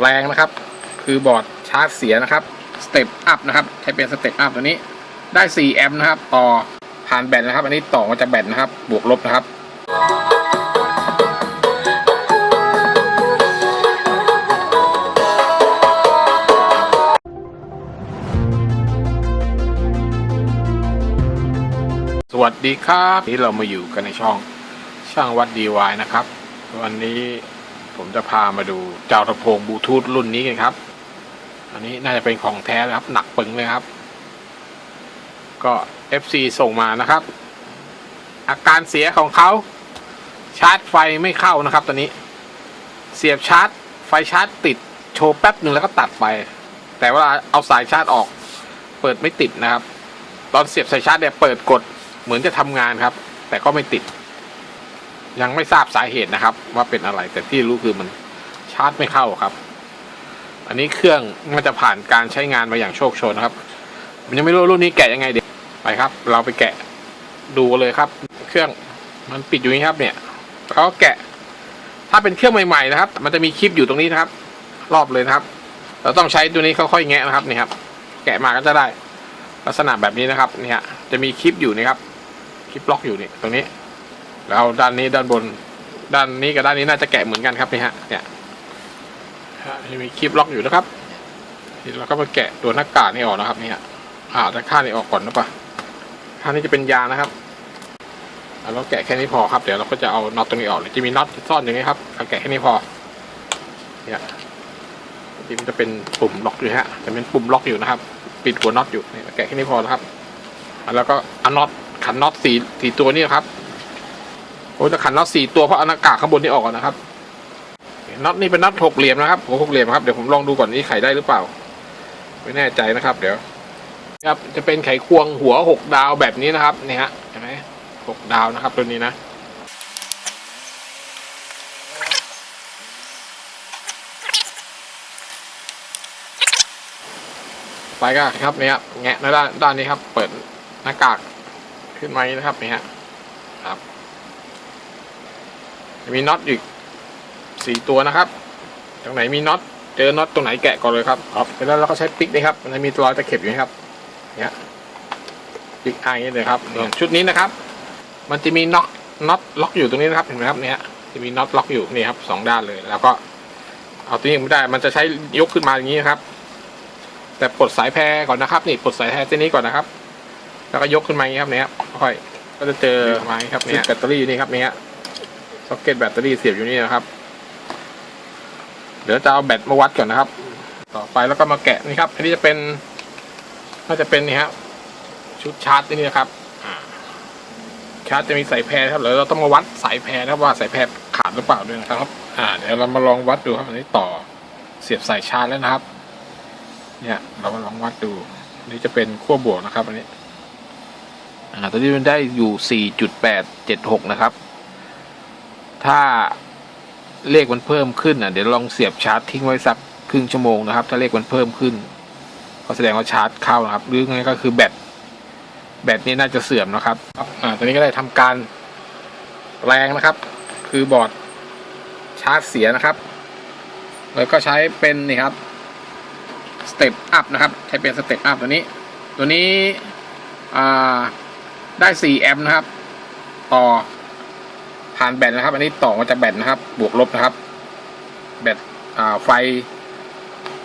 แรงนะครับ คือบอร์ดชาร์จเสียนะครับสเต็ปอัพนะครับใช้เป็นสเต็ปอัพตัวนี้ได้4แอมป์นะครับ ต่อผ่านแบตนะครับ อันนี้ต่อมาจากแบตนะครับ บวกลบนะครับสวัสดีครับ นี่เรามาอยู่กันในช่องช่างวัด DY นะครับ วันนี้ ผมจะพามาดูเจ้าลำโพงบลูทูธรุ่นนี้กันครับ อันนี้น่าจะเป็นของแท้นะครับ หนักปึงเลยครับ ก็ FC ส่งมานะครับ อาการเสียของเขาชาร์จไฟไม่เข้านะครับ ตอนนี้ เสียบชาร์จ ไฟชาร์จติดโชว์แป๊บหนึ่งแล้วก็ตัดไป แต่เวลาเอาสายชาร์จออก เปิดไม่ติดนะครับ ตอนเสียบสายชาร์จเนี่ยเปิดกดเหมือนจะทำงานครับ แต่ก็ไม่ติด ยังไม่ทราบสาเหตุนะครับ ว่าเป็นอะไรแต่ที่รู้คือมันชาร์จไม่เข้าครับ อันนี้เครื่องมันจะผ่านการใช้งานมาอย่างโชคโชนนะครับผมยังไม่รู้รุ่นนี้แกะยังไงเดี๋ยวไปครับ เราไปแกะดูเลยครับ เครื่องมันปิดอยู่นี่ครับ เนี่ยเขาแกะ ถ้าเป็นเครื่องใหม่ๆนะครับ มันจะมีคลิปอยู่ตรงนี้นะครับ รอบเลยนะครับ เราต้องใช้ตัวนี้ค่อยๆแงะนะครับนี่ครับ แกะมาก็จะได้ ลักษณะแบบนี้นะครับเนี่ยจะมีคลิปอยู่นี่ครับคลิปล็อกอยู่นี่ตรงนี้ แล้วด้านนี้ด้านบน ด้านนี้กับด้านนี้น่าจะแกะเหมือนกันครับนี่ฮะเนี่ยฮะจะมีคลิปล็อกอยู่นะครับเราก็มาแกะตัวหน้ากากนี่ออกนะครับนี่ยอ่าแต่ข้างนี้ออกก่อนนะปะข้างนี้จะเป็นยางนะครับเราแกะแค่นี้พอครับ เดี๋ยวเราก็จะเอาน็อตตรงนี้ออกจะมีน็อตซ่อนอย่างนี้ครับเราแกะแค่นี้พอ เนี่ยที่มันจะเป็นปุ่มล็อกอยู่ฮะ จะเป็นปุ่มล็อกอยู่นะครับ ปิดหัวน็อตอยู่เนี่ยแกะแค่นี้พอนะครับ แล้วก็อันน็อตขันน็อตสี่สี่ตัวนี่ครับ โอ้จะขันน็อตสี่ตัวเพราะอนากาข้างบนนี่ออกก่อนนะครับน็อตนี่เป็นน็อตหกเหลี่ยมนะครับหัวหกเหลี่ยมครับเดี๋ยวผมลองดูก่อนนี่ไขได้หรือเปล่า ไม่แน่ใจนะครับ เดี๋ยว ครับจะเป็นไขควงหัวหกดาวแบบนี้นะครับนี่ฮะเห็นไหมหกดาวนะครับตัวนี้นะไปก็ครับเนี่ยครับแงะในด้านด้านนี้ครับ เปิดหน้ากากขึ้นมานี้นะครับนี่ฮะครับ มีน็อตอีกสี่ตัวนะครับ ตรงไหนมีน็อตเจอน็อตตรงไหนแกะก่อนเลยครับครับแล้วเราก็ใช้ปิ๊กนะครับ มันจะมีรอยตะเข็บอยู่นะครับ เนี่ยปิ๊กอายนี่เลยครับเนี่ยชุดนี้นะครับ มันจะมีน็อตน็อตล็อกอยู่ตรงนี้นะครับ เห็นไหมครับ เนี่ย จะมีน็อตล็อกอยู่นี่ครับสองด้านเลย แล้วก็ เอาตัวนี้ไม่ได้ มันจะใช้ยกขึ้นมาอย่างนี้นะครับ แต่ปลดสายแพรก่อนนะครับ นี่ปลดสายแพรเส้นนี้ก่อนนะครับ แล้วก็ยกขึ้นมาอย่างนี้ครับ เนี่ยค่อย ก็จะเจอมาอย่างนี้ครับ เนี่ยแบตเตอรี่อยู่นี่ครับ เนี่ย ซ็อกเก็ตแบตเตอรี่เสียบอยู่นี่นะครับ เดี๋ยวจะเอาแบตมาวัดก่อนนะครับ ต่อไปแล้วก็มาแกะนี่ครับ อันนี้จะเป็นน่าจะเป็นนี่ครับชุดชาร์จนี่นะครับชาร์จจะมีสายแพรครับเดี๋ยวเราต้องมาวัดสายแพรนะครับว่าสายแพรขาดหรือเปล่าด้วยนะครับ อ่า เดี๋ยวเรามาลองวัดดูครับอันนี้ต่อเสียบสายชาร์จแล้วนะครับ เนี่ย เรามาลองวัดดูอันนี่จะเป็นขั้วบวกนะครับ อันนี้ อ่าตอนนี้มันได้อยู่ 4.876 นะครับ ถ้าเลขมันเพิ่มขึ้นอะเดี๋ยวลองเสียบชาร์จทิ้งไว้สักครึ่งชั่วโมงนะครับ ถ้าเลขมันเพิ่มขึ้น ก็แสดงว่าชาร์จเข้านะครับ หรือไงก็คือแบตแบตนี้น่าจะเสื่อมนะครับอ่าตอนนี้ก็ได้ทำการแรงนะครับ คือบอร์ดชาร์จเสียนะครับ แล้วก็ใช้เป็นนี่ครับสเต็ปอัพนะครับ ใช้เป็นสเต็ปอัพตัวนี้ ตัวนี้อ่าได้ 4 แอมป์นะครับ ต่อ ผ่านแบตนะครับ อันนี้ต่อมาจากแบตนะครับ บวกลบนะครับ แบตไฟ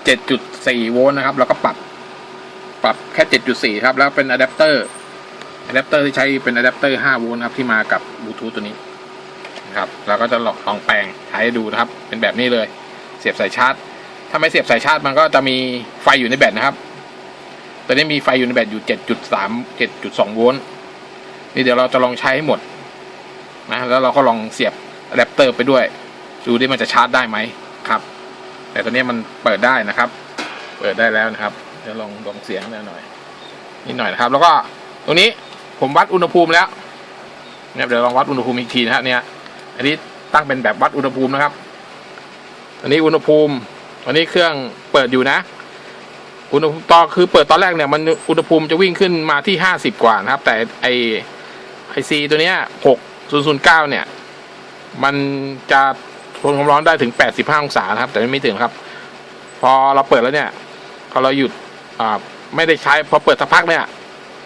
7.4 โวลต์นะครับ แล้วก็ปรับปรับแค่ 7.4 ครับ แล้วเป็นอะแดปเตอร์อะแดปเตอร์ที่ใช้เป็นอะแดปเตอร์ 5 โวลต์ครับ ที่มากับบลูทูธตัวนี้นะครับเราก็จะลองลองแปลงใช้ให้ดูนะครับ เป็นแบบนี้เลย เสียบสายชาร์จ ถ้าไม่เสียบสายชาร์จมันก็จะมีไฟอยู่ในแบตนะครับตอนนี้มีไฟอยู่ในแบตอยู่ 7.3 7.2 โวลต์ นี่เดี๋ยวเราจะลองใช้ให้หมด นะแล้วเราก็ลองเสียบอะแดปเตอร์ไปด้วย ดูดิมันจะชาร์จได้ไหมครับ แต่ตอนนี้มันเปิดได้นะครับ เปิดได้แล้วนะครับเดี๋ยวลองลองเสียงหน่อยนิดหน่อยนะครับ แล้วก็ตรงนี้ผมวัดอุณหภูมิแล้วเนี่ยเดี๋ยวลองวัดอุณหภูมิอีกทีนะครับเนี่ยอันนี้ตั้งเป็นแบบวัดอุณหภูมินะครับ อันนี้อุณหภูมิอันนี้เครื่องเปิดอยู่นะอุณหภูมิตอนคือเปิดตอนแรกเนี่ยมันอุณหภูมิจะวิ่งขึ้นมาที่ห้าสิบกว่านะครับ แต่ไอไอซีตัวเนี้ยหก ศูนย์ศูนย์เนี่ย มันจะทนความร้อนได้ถึงแปดสิบห้าองศานะครับ แต่ไม่ถึงครับ พอเราเปิดแล้วเนี่ยพอเราหยุดอ่าไม่ได้ใช้พอเปิดสักพักเนี่ย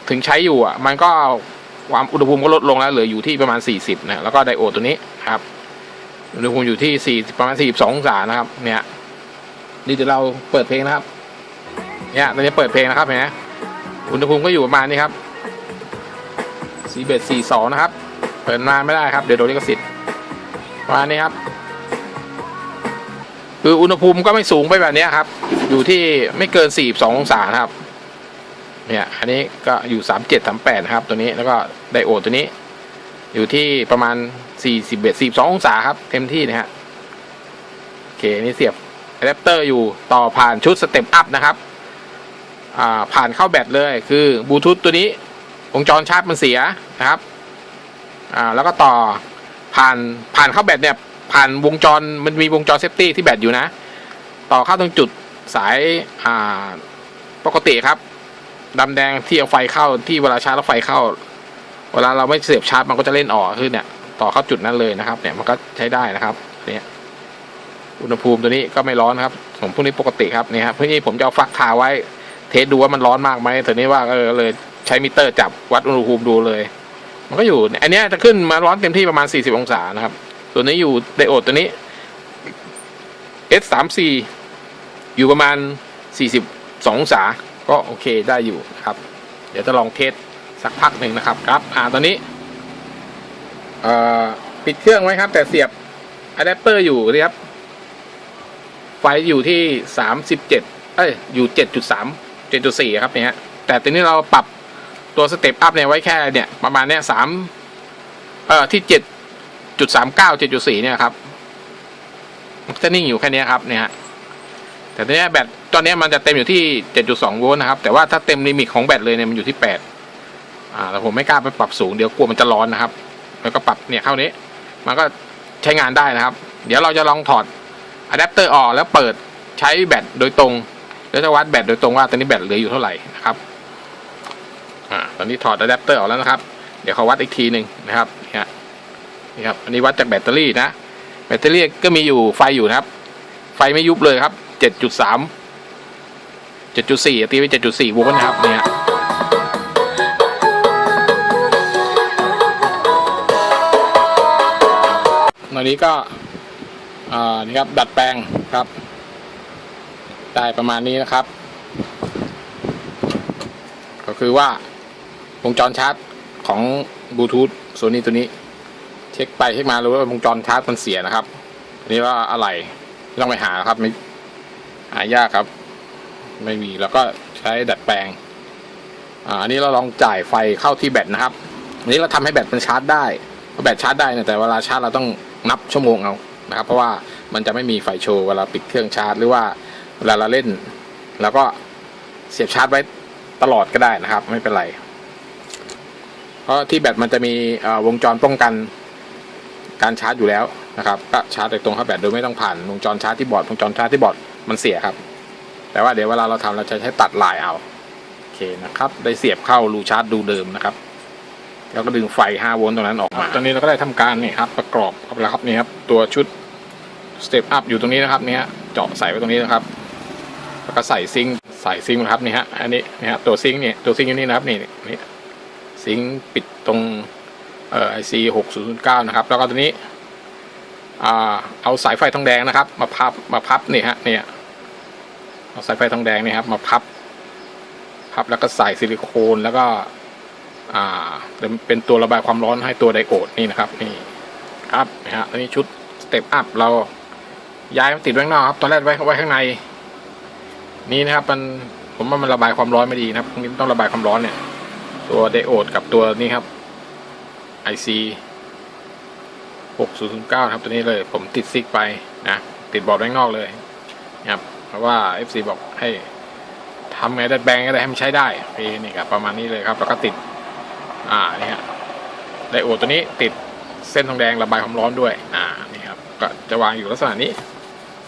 ถึงใช้อยู่อะ มันก็ความอุณหภูมิก็ลดลงแล้วเหลืออยู่ที่ประมาณ 40นะแล้วก็ไดโอดตัวนี้ครับอุณหภูมิอยู่ที่4ประมาณ 42 องศานะครับ เนี่ยนี่เดี๋ยวเราเปิดเพลงนะครับ เนี่ยตอนนี้เปิดเพลงนะครับเห็นไหมอุณหภูมิก็อยู่ประมาณนี้ครับ4เบส42 นะครับ เปิดนานไม่ได้ครับ เดี๋ยวโดนลิขสิทธิ์มานี้ครับ คืออุณหภูมิก็ไม่สูงไปแบบนี้ครับ อยู่ที่ไม่เกิน 42 องศาครับ เนี่ย อันนี้ก็อยู่ 37 38นะครับ ตัวนี้แล้วก็ไดโอดตัวนี้ อยู่ที่ประมาณ40เบส42 องศาครับ เต็มที่นะฮะโอเคนี่เสียบอะแดปเตอร์อยู่ต่อผ่านชุดสเต็ปอัพนะครับอ่าผ่านเข้าแบตเลยคือบลูทูธตัวนี้วงจรชาร์จมันเสียนะครับ อ่าแล้วก็ต่อผ่านผ่านเข้าแบตเนี่ยผ่านวงจรมันมีวงจรเซฟตี้ที่แบตอยู่นะ ต่อเข้าตรงจุดสายอ่าปกติครับดำแดงที่เอาไฟเข้าที่เวลาชาร์จแล้วไฟเข้า เวลาเราไม่เสียบชาร์จมันก็จะเล่นออกคือเนี่ย ต่อเข้าจุดนั้นเลยนะครับ เนี่ยมันก็ใช้ได้นะครับเนี่ยอุณหภูมิตัวนี้ก็ไม่ร้อนครับผมพวกนี้ปกติครับเนี่ยครับพวกนี้ผมจะเอาฟักคาไว้ เทสดูว่ามันร้อนมากไหมแต่นี้ว่าเออเลยใช้มิเตอร์จับวัดอุณหภูมิดูเลย มันก็อยู่ อันนี้จะขึ้นมาร้อนเต็มที่ประมาณ 40 องศานะครับตัวนี้อยู่ไดโอดตัวนี้ S 3 4 อยู่ประมาณ 42 องศา ก็โอเคได้อยู่นะครับ เดี๋ยวจะลองเทสสักพักหนึ่งนะครับครับ อ่าตอนนี้อ่อปิดเครื่องไว้ครับ แต่เสียบอะแดปเตอร์อยู่นะครับ ไฟอยู่ที่สามสิบเอ้ย อยู่เจ็ดจุดสามเจ็ดจุดสี่ครับเนี่ยแต่ตอนนี้เราปรับ ตัวสเต็ปอัพเนี่ยไว้แค่เนี่ยประมาณเนี้ยสามเอ่อที่เจ็ดจุดสามเก้าเจ็ดจุดสี่เนี่ยครับจะนิ่งอยู่แค่นี้ครับเนี่ยฮะแต่ตอนนี้แบตตอนนี้มันจะเต็มอยู่ที่เจ็ดจุดสองโวลต์นะครับ แต่ว่าถ้าเต็มลิมิตของแบตเลยเนี่ยมันอยู่ที่แปดอ่าแต่ผมไม่กล้าไปปรับสูงเดี๋ยวกลัวมันจะร้อนนะครับ แล้วก็ปรับเนี่ยเข้านี้ มันก็ใช้งานได้นะครับ เดี๋ยวเราจะลองถอดอะแดปเตอร์ออกแล้วเปิดใช้แบตโดยตรงแล้วจะวัดแบตโดยตรงว่าตอนนี้แบตเหลืออยู่เท่าไหร่ ตอนนี้ถอดอะแดปเตอร์ออกแล้วนะครับ เดี๋ยวเขาวัดอีกทีหนึ่งนะครับเนี่ยนี่ครับ อันนี้วัดจากแบตเตอรี่นะ แบตเตอรี่ก็มีอยู่ไฟอยู่นะครับ ไฟไม่ยุบเลยครับเจ็ดจุดสามเจ็ดจุดสี่ตีไปเจ็ดจุดสี่โวลต์นะครับเนี่ยตอนนี้ก็อ่านี่ครับดัดแปลงครับ ได้ประมาณนี้นะครับ ก็คือว่า วงจรชาร์จของบลูทูธโซนี่ตัวนี้ เช็คไปเช็คมารู้ว่าวงจรชาร์จมันเสียนะครับอันนี้ว่าอะไรต้องไปหาครับไม่หายากครับ ไม่มีแล้วก็ใช้ดัดแปลงอ่าอันนี้เราลองจ่ายไฟเข้าที่แบตนะครับอันนี้เราทำให้แบตมันชาร์จได้เพราะแบตชาร์จได้เนี่ยแต่เวลาชาร์จเราต้องนับชั่วโมงเอานะครับ เพราะว่ามันจะไม่มีไฟโชว์เวลาปิดเครื่องชาร์จ หรือว่าเวลาเราเล่น แล้วก็เสียบชาร์จไว้ตลอดก็ได้นะครับ ไม่เป็นไร ราะที่แบตมันจะมีวงจรป้องกันการชาร์จอยู่แล้วนะครับก็ชาร์จตรงเข้าแบตโดยไม่ต้องผ่านวงจรชาร์จที่บอร์ดวงจรชาร์จที่บอร์ดมันเสียครับ แต่ว่าเดี๋ยวเวลาเราทำเราจะใช้ตัดลายเอาโอเคนะครับ ได้เสียบเข้ารูชาร์จดูเดิมนะครับ แล้วก็ดึงไฟ 5 โวลต์ตรงนั้นออกมา ตอนนี้เราก็ได้ทำการนี่ครับประกอบเข้าไปแล้วครับนี่ครับตัวชุด Step Up อยู่ตรงนี้นะครับนี่ยเจาะใส่ไว้ตรงนี้นะครับแล้วก็ใส่ซิงใส่ซิงนะครับนี่ฮะอันนี้นี่ฮะตัวซิงนี่ตัวซิงอยู่นี่นะครับนี่นี่ ซิงปิดตรงเอ่อไอซีหกศูนย์เก้านะครับ แล้วก็ตัวนี้อ่าเอาสายไฟทองแดงนะครับ มาพับมาพับนี่ฮะเนี่ยเอาสายไฟทองแดงนี่ครับมาพับ พับแล้วก็ใส่ซิลิโคนแล้วก็อ่าเป็นเป็นตัวระบายความร้อนให้ตัวไดโอดนี่นะครับนี่ครับนะฮะอันนี้ชุดสเต็ปอัพเราย้ายมาติดไว้ข้างนอกครับตอนแรกไว้ไว้ข้างใน นี่นะครับมันผมว่ามันระบายความร้อนไม่ดีนะครับพวกนี้ต้องระบายความร้อนเนี่ย ตัวไดโอดกับตัวนี้ครับ IC 6009 ครับตัวนี้เลย ผมติดซิกไปนะ ติดบอร์ดไว้างนอกเลยนะครับเพราะว่า FC บอกให้ทำไงดัดแปลงก็ได้ให้มันใช้ได้โอเคนี่ครับประมาณนี้เลยครับ แล้วก็ติด อ่านี่ฮะไดโอดตัวนี้ติดเส้นทองแดงระบายความร้อนด้วย อ่านี่ครับก็จะวางอยู่ลักษณะนี้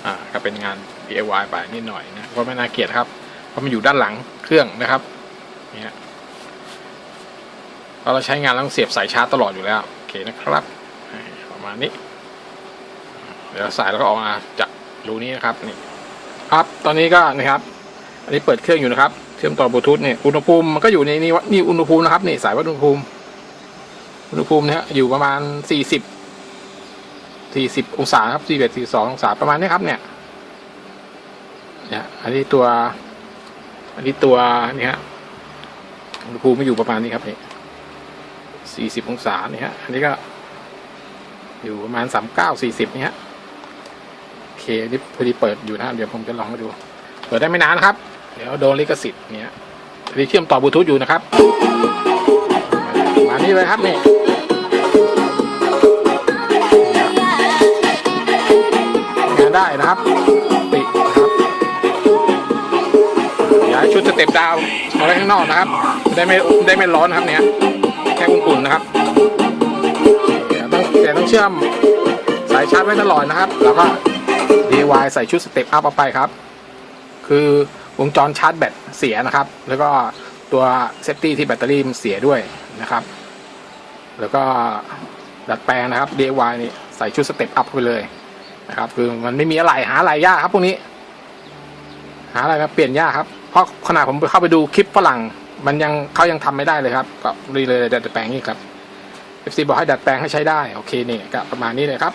อ่าก็เป็นงาน DIY ไปนิดหน่อยนะเพราะไม่น่าเกลียดครับเพราะมันอยู่ด้านหลังเครื่องนะครับนี่ฮะ เราใช้งานต้องเสียบสายชาร์จตลอดอยู่แล้ว โอเคนะครับประมาณนี้ เดี๋ยวสายแล้วก็ออกมาจากรูนี้นะครับนี่ครับตอนนี้ก็นะครับ อันนี้เปิดเครื่องอยู่นะครับ เชื่อมต่อบลูทูธเนี่ยอุณหภูมิมันก็อยู่ในนี่วะนี่อุณหภูมินะครับนี่สายวัดอุณหภูมิ อุณหภูมินี่ยอยู่ประมาณสี่สิบสี่สิบองศาครับสี่เอ็ดสี่สององศาประมาณนี้ครับเนี่ยเนี่ยอันนี้ตัว อันนี้ตัวนี่ฮะอุณหภูมิมันอยู่ประมาณนี้ครับนี่ สี่สิบองศาเนี่ฮะอันนี้ก็อยู่ประมาณสามเก้าสี่สิบนี่ฮะโอเคนี่พอดีเปิดอยู่นะเดี๋ยวผมจะลองมาดู เปิดได้ไม่นานครับ เดี๋ยวโดนลิขสิทธิ์เนี่ยอันนี้เชื่อมต่อบลูทูธอยู่นะครับมานี่เลยครับนี่งานได้นะครับติดนะครับย้ายชุดสเต็ปดาวมาไว้ข้างนอกนะครับ ได้ไม่ได้ไม่ร้อนครับเนี่ย แค่อุ่นนะครับแต่ต้องแต่ต้องเชื่อมสายชาร์จไว้ตลอดนะครับ แล้วก็ DIY ใส่ชุดสเต็ปอัพเอาไปครับ คือวงจรชาร์จแบตเสียนะครับ แล้วก็ตัวเซฟตี้ที่แบตเตอรี่มันเสียด้วยนะครับ แล้วก็ดัดแปลงนะครับ DIY นี่ใส่ชุดสเต็ปอัพไปเลยนะครับ คือมันไม่มีอะไรหาอะไรยากครับพวกนี้ หาอะไรมาเปลี่ยนยากครับ เพราะขณะผมไปเข้าไปดูคลิปฝรั่ง มันยังเขายังทำไม่ได้เลยครับก็รีเลยดัดแปลงนี่ครับ FC บอกให้ดัดแปลงให้ใช้ได้โอเคนี่ก็ประมาณนี้เลยครับ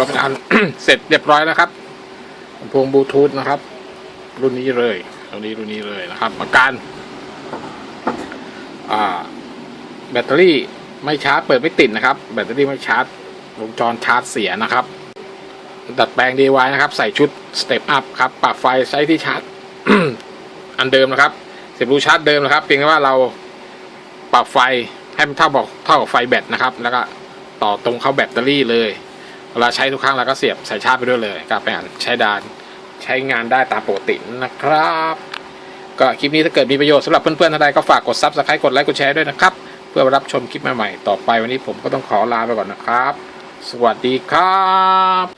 ก็เป็นอันเสร็จเรียบร้อยแล้วครับลำโพงบลูทูธนะครับ รุ่นนี้เลยรุ่นนี้รุ่นนี้เลยนะครับอาการแบตเตอรี่ ไม่ชาร์จเปิดไม่ติดนะครับ แบตเตอรี่ไม่ชาร์จวงจรชาร์จเสียนะครับ ดัดแปลง DIY นะครับ ใส่ชุด Step Up ครับ ปรับไฟใช้ที่ชาร์จอันเดิมนะครับเสียบรูชาร์จเดิมนะครับ เพียงแค่ว่าเราปรับไฟให้มันเท่าบอกเท่ากับไฟแบตนะครับ แล้วก็ต่อตรงเข้าแบตเตอรี่เลยเวลาใช้ทุกครั้งเราก็เสียบสายชาร์จไปด้วยเลยก็เป็นอันใช้ดานใช้งานได้ตามปกตินะครับ ก็คลิปนี้ถ้าเกิดมีประโยชน์สำหรับเพื่อนๆท่านใดก็ฝากกด Subscribe กดไลค์กดแชร์ด้วยนะครับ พื่อรับชมคลิปใหม่ๆต่อไปวันนี้ผมก็ต้องขอลาไปก่อนนะครับ สวัสดีครับ